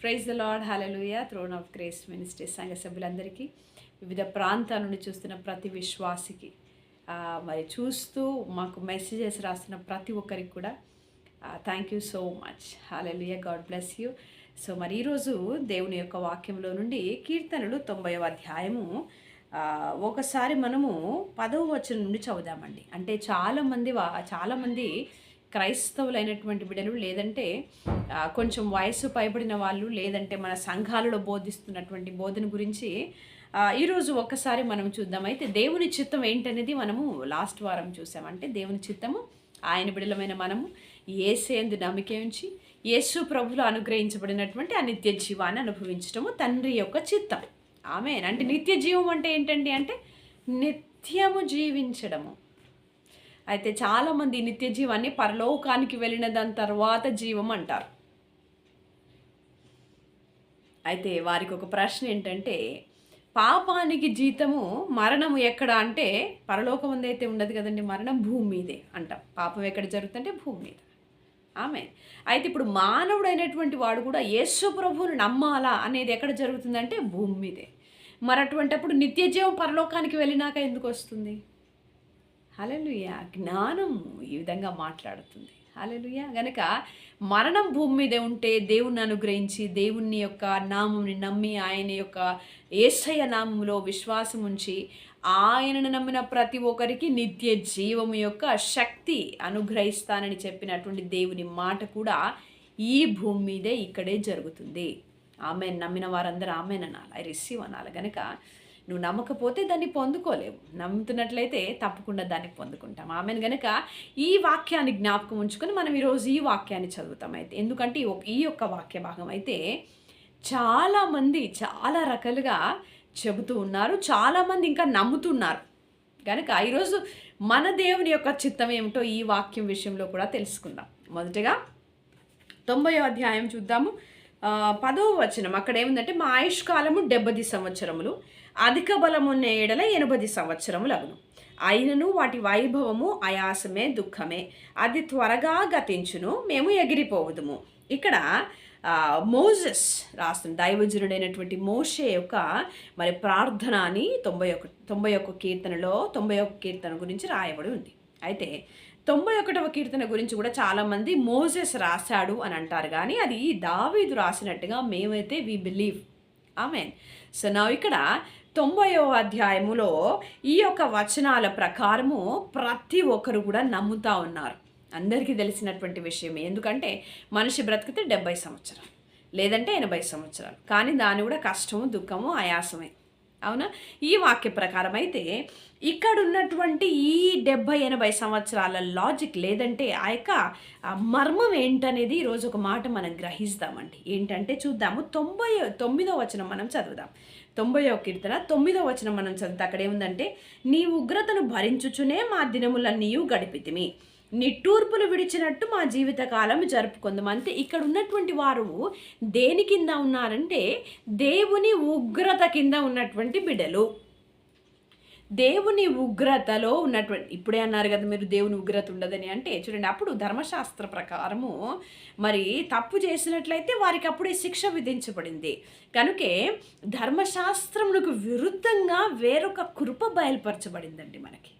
Praise the lord hallelujah throne of grace ministry సంఘ సభ్యులందరికీ వివిధ ప్రాంతాల నుండి చూస్తున్న ప్రతి విశ్వాసికి మరి చూస్తూ మాకు మెసేజెస్ రాస్తున్న ప్రతి ఒక్కరికి కూడా thank you so much hallelujah God bless you so మరి ఈరోజు దేవుని యొక్క వాక్యంలో నుండి కీర్తనలు తొంభైవ అధ్యాయము ఒకసారి మనము పదవ వచనం నుండి చదువుదామండి. అంటే చాలామంది వా చాలామంది క్రైస్తవులైనటువంటి బిడ్డలు లేదంటే కొంచెం వయసు పైబడిన వాళ్ళు లేదంటే మన సంఘాలలో బోధిస్తున్నటువంటి బోధన గురించి ఈరోజు ఒక్కసారి మనం చూద్దాం. అయితే దేవుని చిత్తం ఏంటనేది మనము లాస్ట్ వారం చూసామంటే దేవుని చిత్తము ఆయన బిడలమైన మనము ఏసేందు నమ్మిక ఉంచి యేసు ప్రభులు అనుగ్రహించబడినటువంటి ఆ నిత్య జీవాన్ని అనుభవించడము తండ్రి యొక్క చిత్తం. ఆమె అంటే నిత్య జీవం అంటే ఏంటండి అంటే నిత్యము జీవించడము. అయితే చాలామంది నిత్య జీవాన్ని పరలోకానికి వెళ్ళిన దాని తర్వాత జీవం అంటారు. అయితే వారికి ఒక ప్రశ్న ఏంటంటే పాపానికి జీతము మరణము ఎక్కడ అంటే పరలోకం ముందు అయితే ఉండదు కదండి మరణం భూమి మీదే అంటాం. పాపం ఎక్కడ జరుగుతుందంటే భూమి మీద. ఆమె అయితే ఇప్పుడు మానవుడైనటువంటి వాడు కూడా యేసు ప్రభువుని నమ్మాలా అనేది ఎక్కడ జరుగుతుందంటే భూమి మీదే. మరి అటువంటి అప్పుడు నిత్యజీవం పరలోకానికి వెళ్ళినాక ఎందుకు వస్తుంది? హలలుయ జ్ఞానం ఈ విధంగా మాట్లాడుతుంది. హలలుయ గనక మరణం భూమి మీద ఉంటే దేవుణ్ణి అనుగ్రహించి దేవుని యొక్క నామంని నమ్మి ఆయన యొక్క ఏసయ నామంలో విశ్వాసం ఉంచి ఆయనను నమ్మిన ప్రతి ఒక్కరికి నిత్య జీవము యొక్క శక్తి అనుగ్రహిస్తానని చెప్పినటువంటి దేవుని మాట కూడా ఈ భూమి మీదే ఇక్కడే జరుగుతుంది. ఆమె నమ్మిన వారందరూ ఆమె అనాలి. ఐ రిసీవ్ అనాలి. గనక నువ్వు నమ్మకపోతే దాన్ని పొందుకోలేవు. నమ్ముతున్నట్లయితే తప్పకుండా దాన్ని పొందుకుంటాం. ఆమెను గనక ఈ వాక్యాన్ని జ్ఞాపకం ఉంచుకొని మనం ఈరోజు ఈ వాక్యాన్ని చదువుతాం అయితే. ఎందుకంటే ఈ ఈ యొక్క వాక్య భాగం అయితే చాలామంది చాలా రకాలుగా చెబుతూ ఉన్నారు. చాలామంది ఇంకా నమ్ముతున్నారు. కనుక ఈరోజు మన దేవుని యొక్క చిత్తం ఏమిటో ఈ వాక్యం విషయంలో కూడా తెలుసుకుందాం. మొదటగా తొంభై అధ్యాయం చూద్దాము. పదవ పదో వచనం. అక్కడ ఏముందంటే మా ఆయుష్కాలము డెబ్బది సంవత్సరములు. అధిక బలమున్న ఏడల ఎనభది సంవత్సరములగును అయినను వాటి వైభవము ఆయాసమే దుఃఖమే. అది త్వరగా గతించును మేము ఎగిరిపోవదుము. ఇక్కడ మోజెస్ రాస్తున్న దైవజనుడైనటువంటి మోషే యొక్క మరి ప్రార్థన అని తొంభై ఒక తొంభై ఒక్క కీర్తనలో తొంభై ఒక్క కీర్తన గురించి రాయబడి ఉంది. అయితే తొంభై ఒకటవ కీర్తన గురించి కూడా చాలామంది మోజెస్ రాశాడు అని అంటారు. కానీ అది దావీదు రాసినట్టుగా మేమైతే వి బిలీవ్ ఆమె సో నా ఇక్కడ తొంభైవ అధ్యాయములో ఈ యొక్క వచనాల ప్రకారము ప్రతి ఒక్కరు కూడా నమ్ముతా ఉన్నారు. అందరికీ తెలిసినటువంటి విషయమే. ఎందుకంటే మనిషి బ్రతికితే డెబ్బై సంవత్సరాలు లేదంటే ఎనభై సంవత్సరాలు. కానీ దాని కూడా కష్టము దుఃఖము ఆయాసమే. అవునా? ఈ వాక్య ప్రకారం అయితే ఇక్కడ ఉన్నటువంటి ఈ డెబ్బై ఎనభై సంవత్సరాల లాజిక్ లేదంటే ఆ యొక్క మర్మం ఏంటనేది ఈరోజు ఒక మాట మనం గ్రహిస్తామండి. ఏంటంటే చూద్దాము తొంభై తొమ్మిదో వచనం మనం చదువుదాం. తొంభైవ కీర్తన తొమ్మిదో వచనం మనం చదివితే అక్కడ ఏముందంటే నీ ఉగ్రతను భరించుచునే మా దినములన్నీయు గడిపితిమి. నిట్టూర్పులు విడిచినట్టు మా జీవితకాలం జరుపుకుందాం అంటే ఇక్కడ ఉన్నటువంటి వారు దేని కింద ఉన్నారంటే దేవుని ఉగ్రత కింద ఉన్నటువంటి బిడ్డలు దేవుని ఉగ్రతలో ఉన్నటువంటి ఇప్పుడే అన్నారు కదా మీరు దేవుని ఉగ్రత ఉండదని అంటే చూడండి అప్పుడు ధర్మశాస్త్ర ప్రకారము మరి తప్పు చేసినట్లయితే వారికి అప్పుడే శిక్ష విధించబడింది. కనుకే ధర్మశాస్త్రములకు విరుద్ధంగా వేరొక కృప బయలుపరచబడిందండి మనకి.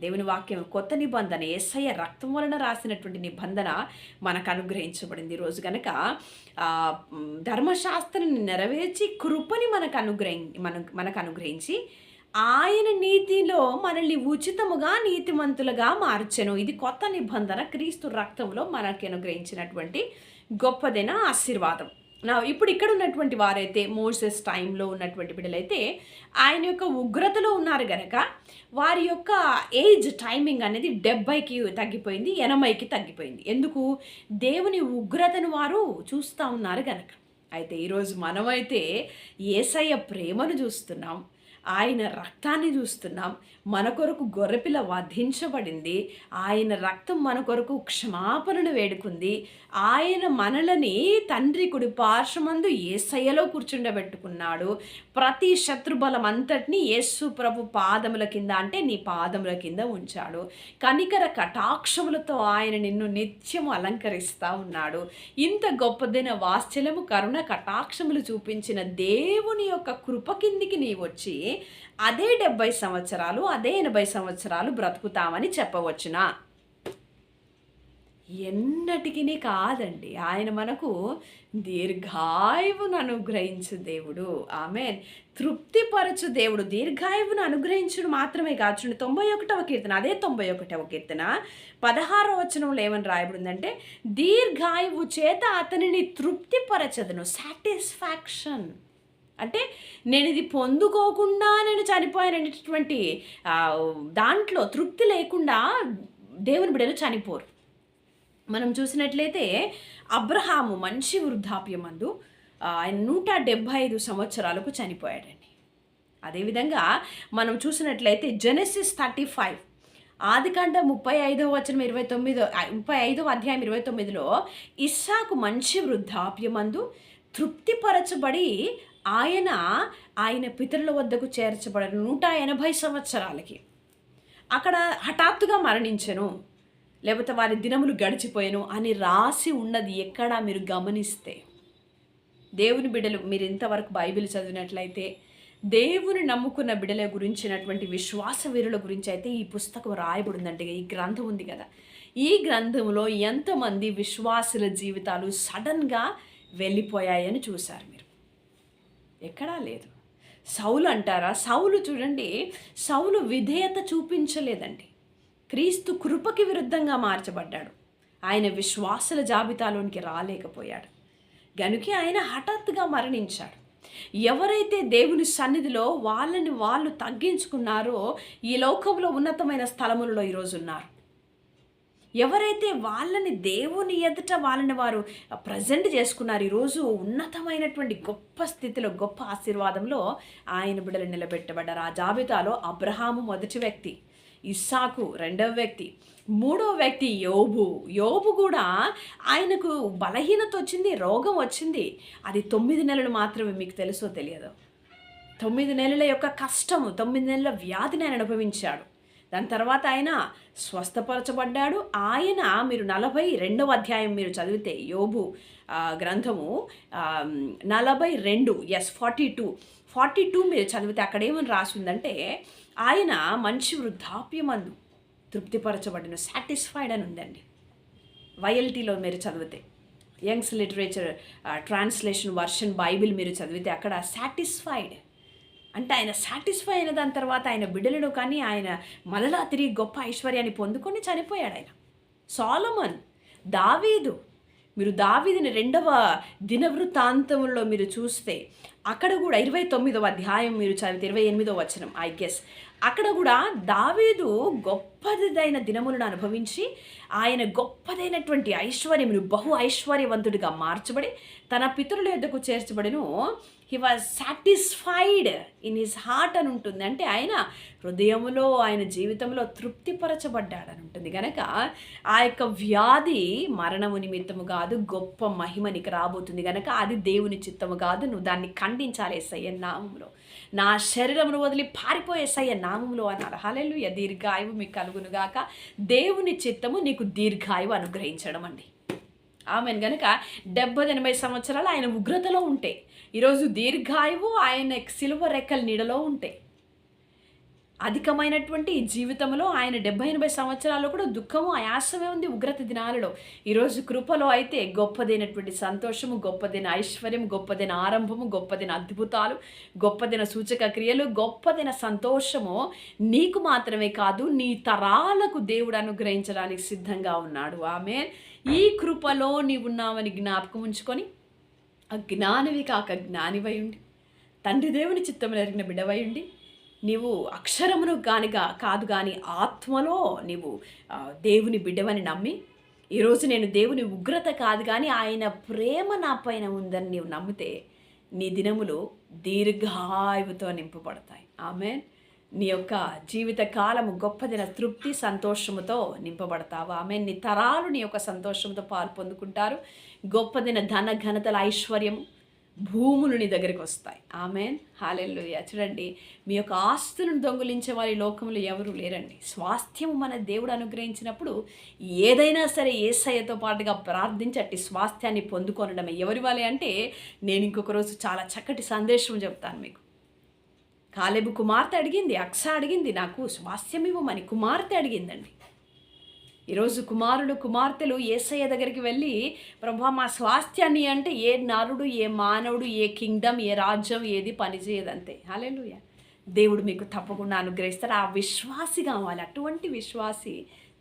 దేవుని వాక్యం కొత్త నిబంధన ఎస్ఐ రక్తం వలన రాసినటువంటి నిబంధన మనకు అనుగ్రహించబడింది. ఈరోజు రోజు కనుక ధర్మశాస్త్రాన్ని నెరవేర్చి కృపని మనకు అనుగ్రహి మన మనకు అనుగ్రహించి ఆయన నీతిలో మనల్ని ఉచితముగా నీతిమంతులుగా మార్చెను. ఇది కొత్త నిబంధన. క్రీస్తు రక్తంలో మనకి అనుగ్రహించినటువంటి గొప్పదైన ఆశీర్వాదం. నా ఇప్పుడు ఇక్కడ ఉన్నటువంటి వారైతే మోసెస్ టైంలో ఉన్నటువంటి బిడ్డలైతే ఆయన యొక్క ఉగ్రతలో ఉన్నారు గనక వారి యొక్క ఏజ్ టైమింగ్ అనేది డెబ్బైకి తగ్గిపోయింది ఎనభైకి తగ్గిపోయింది. ఎందుకు? దేవుని ఉగ్రతను వారు చూస్తూ ఉన్నారు గనక. అయితే ఈరోజు మనమైతే ఏసయ్య ప్రేమను చూస్తున్నాం. ఆయన రక్తాన్ని చూస్తున్నాం. మన కొరకు గొర్రెపిల్ల వధించబడింది. ఆయన రక్తం మన కొరకు క్షమాపణను వేడుకుంది. ఆయన మనలని తండ్రి కుడి పార్శ్వమందు ఏసయ్యలో కూర్చుండబెట్టుకున్నాడు. ప్రతి శత్రుబలం అంతటినీ యేసు ప్రభు పాదముల కింద అంటే నీ పాదముల కింద ఉంచాడు. కనికర కటాక్షములతో ఆయన నిన్ను నిత్యము అలంకరిస్తూ ఉన్నాడు. ఇంత గొప్పదైన వాత్సల్యము కరుణ కటాక్షములు చూపించిన దేవుని యొక్క కృప కిందికి నీ వచ్చి అదే డెబ్బై సంవత్సరాలు అదే ఎనభై సంవత్సరాలు బ్రతుకుతామని చెప్పవచ్చునా. ఎన్నటికి కాదండి ఆయన మనకు దీర్ఘాయువును అనుగ్రహించు దేవుడు. ఆమె తృప్తిపరచు దేవుడు. దీర్ఘాయువును అనుగ్రహించుడు మాత్రమే కాచుండి తొంభై ఒకటవ కీర్తన అదే తొంభై ఒకటవ కీర్తన. పదహారవ వచనంలో ఏమని రాయబడిందంటే దీర్ఘాయువు చేత అతనిని తృప్తిపరచదును. సాటిస్ఫాక్షన్ అంటే నేను ఇది పొందుకోకుండా నేను చనిపోయాననేటటువంటి దాంట్లో తృప్తి లేకుండా దేవుని బిడ్డలు చనిపోరు. మనం చూసినట్లయితే అబ్రహాము మంచి వృద్ధాప్యమందు అందు ఆయన నూట డెబ్భై ఐదు సంవత్సరాలకు చనిపోయాడండి. అదేవిధంగా మనం చూసినట్లయితే జెనసిస్ థర్టీ ఫైవ్ ఆదికాండ ముప్పై ఐదవ వచనం ఇరవై తొమ్మిదో ముప్పై ఐదవ అధ్యాయం ఇరవై తొమ్మిదిలో ఇస్సాకు మంచి వృద్ధాప్యమందు తృప్తిపరచబడి ఆయన ఆయన పితరుల వద్దకు చేర్చబడిన నూట ఎనభై సంవత్సరాలకి అక్కడ హఠాత్తుగా మరణించను. లేకపోతే వారి దినములు గడిచిపోయాను అని రాసి ఉన్నది ఎక్కడా మీరు గమనిస్తే. దేవుని బిడలు మీరు ఇంతవరకు బైబిల్ చదివినట్లయితే దేవుని నమ్ముకున్న బిడల గురించినటువంటి విశ్వాస వీరుల గురించి అయితే ఈ పుస్తకం రాయబడిందంటే ఈ గ్రంథం ఉంది కదా. ఈ గ్రంథంలో ఎంతమంది విశ్వాసుల జీవితాలు సడన్గా వెళ్ళిపోయాయని చూశారు మీరు. ఎక్కడా లేదు. సౌలు అంటారా? సౌలు చూడండి సౌలు విధేయత చూపించలేదండి. క్రీస్తు కృపకి విరుద్ధంగా మార్చబడ్డాడు. ఆయన విశ్వాసుల జాబితాలోనికి రాలేకపోయాడు. గనుక ఆయన హఠాత్తుగా మరణించాడు. ఎవరైతే దేవుని సన్నిధిలో వాళ్ళని వాళ్ళు తగ్గించుకున్నారో ఈ లోకంలో ఉన్నతమైన స్థలములలో ఈరోజు ఉన్నారు. ఎవరైతే వాళ్ళని దేవుని ఎదుట వాళ్ళని వారు ప్రజెంట్ చేసుకున్నారు ఈరోజు ఉన్నతమైనటువంటి గొప్ప స్థితిలో గొప్ప ఆశీర్వాదంలో ఆయన బిడ్డలు నిలబెట్టబడ్డారు. ఆ జాబితాలో అబ్రహాము మొదటి వ్యక్తి ఇస్సాకు రెండవ వ్యక్తి మూడవ వ్యక్తి యోబు. యోబు కూడా ఆయనకు బలహీనత వచ్చింది రోగం వచ్చింది. అది తొమ్మిది నెలలు మాత్రమే మీకు తెలుసో తెలియదు? తొమ్మిది నెలల యొక్క కష్టము తొమ్మిది నెలల వ్యాధిని ఆయన అనుభవించాడు. దాని తర్వాత ఆయన స్వస్థపరచబడ్డాడు. ఆయన మీరు నలభై రెండవ అధ్యాయం మీరు చదివితే యోబు గ్రంథము నలభై రెండు yes forty two forty two మీరు చదివితే అక్కడ ఏమని రాసిందంటే ఆయన మంచి వృద్ధాప్యమందు తృప్తిపరచబడిన సాటిస్ఫైడ్ అని ఉందండి. వైఎల్టీలో మీరు చదివితే. Young's literature translation version bible మీరు చదివితే అక్కడ సాటిస్ఫైడ్ అంటే ఆయన సాటిస్ఫై అయిన దాని తర్వాత ఆయన బిడ్డలను కానీ ఆయన మరలా తిరిగి గొప్ప ఐశ్వర్యాన్ని పొందుకొని చనిపోయాడు ఆయన. సాలమన్ దావీదు. మీరు దావీదిని రెండవ దినవృత్తాంతంలో మీరు చూస్తే అక్కడ కూడా ఇరవై తొమ్మిదవ అధ్యాయం మీరు చదివితే ఇరవై ఎనిమిదవ వచనం ఐ గెస్ అక్కడ కూడా దావీదు గొప్పదైన దినములను అనుభవించి ఆయన గొప్పదైనటువంటి ఐశ్వర్యమును బహు ఐశ్వర్యవంతుడిగా మార్చబడి తన పితరుల యొద్దకు చేర్చబడిను. He was satisfied in his heart అని ఉంటుంది. అంటే ఆయన హృదయములో ఆయన జీవితంలో తృప్తిపరచబడ్డాడని ఉంటుంది. కనుక ఆ యొక్క వ్యాధి మరణము నిమిత్తము కాదు గొప్ప మహిమ నీకు రాబోతుంది. కనుక అది దేవుని చిత్తము కాదు నువ్వు దాన్ని ఖండించాలి ఎస్ఐ నామంలో. నా శరీరమును వదిలి పారిపోయే సయ్య నామంలో అన్నారు. హలెలు దీర్ఘాయువు మీకు కలుగునుగాక దేవుని చిత్తము నీకు దీర్ఘాయువు అనుగ్రహించడం అండి. ఆమెను. గనుక డెబ్బై ఎనభై సంవత్సరాలు ఆయన ఉగ్రతలో ఉంటే ఈరోజు దీర్ఘాయువు ఆయన సిలువ రెక్కల నీడలో ఉంటాయి అధికమైనటువంటి జీవితంలో ఆయన డెబ్బై ఎనభై సంవత్సరాల్లో కూడా దుఃఖము ఆయాసమే ఉంది ఉగ్రత దినాలలో. ఈరోజు కృపలో అయితే గొప్పదైనటువంటి సంతోషము గొప్పదైన ఐశ్వర్యం గొప్పదైన ఆరంభము గొప్పదైన అద్భుతాలు గొప్పదైన సూచక క్రియలు గొప్పదైన సంతోషము నీకు మాత్రమే కాదు నీ తరాలకు దేవుడు అనుగ్రహించడానికి సిద్ధంగా ఉన్నాడు. ఆమె ఈ కృపలో నీవున్నావని జ్ఞాపకం ఉంచుకొని అజ్ఞానివి కాక జ్ఞానివై ఉండి తండ్రి దేవుని చిత్తములు ఎరిగిన బిడవై ఉండి నీవు అక్షరమును కానిగా కాదు కానీ ఆత్మలో నీవు దేవుని బిడ్డవని నమ్మి ఈరోజు నేను దేవుని ఉగ్రత కాదు కానీ ఆయన ప్రేమ నా పైన ఉందని నీవు నమ్మితే నీ దినములు దీర్ఘాయువుతో నింపబడతాయి. ఆమె నీ యొక్క జీవిత కాలము గొప్పదిన తృప్తి సంతోషముతో నింపబడతావు. ఆమె నీ తరాలు నీ యొక్క సంతోషంతో పాలు పొందుకుంటారు. గొప్పదిన ధన ఘనతల ఐశ్వర్యము భూములు నీ దగ్గరికి వస్తాయి. ఆమెన్. హాలెల్లు చూడండి మీ యొక్క ఆస్తులను దొంగిలించే వారి లోకంలో ఎవరు లేరండి. స్వాస్థ్యము మన దేవుడు అనుగ్రహించినప్పుడు ఏదైనా సరే ఏసయ్యతో పాటుగా ప్రార్థించి అట్టి స్వాస్థ్యాన్ని పొందుకొనడమే ఎవరి వాళ్ళే అంటే నేను ఇంకొక రోజు చాలా చక్కటి సందేశం చెప్తాను మీకు. కాలేబు కుమార్తె అడిగింది అక్స అడిగింది నాకు స్వాస్థ్యం ఇవ్వమని కుమార్తె అడిగిందండి. ఈరోజు కుమారుడు కుమార్తెలు ఏసయ్య దగ్గరికి వెళ్ళి ప్రభా మా స్వాస్థ్యాన్ని అంటే ఏ నరుడు ఏ మానవుడు ఏ కింగ్డమ్ ఏ రాజ్యం ఏది పనిచేయదంతే హాలేలుయ దేవుడు మీకు తప్పకుండా అనుగ్రహిస్తారు ఆ విశ్వాసి కావాలి అటువంటి విశ్వాసి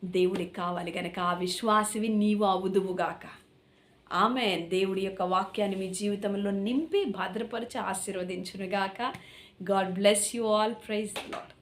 దేవుడికి కావాలి కనుక ఆ విశ్వాసివి నీవు అవుదువుగాక ఆమె దేవుడి యొక్క వాక్యాన్ని మీ జీవితంలో నింపి భద్రపరిచి ఆశీర్వదించునుగాక God bless you all praise lord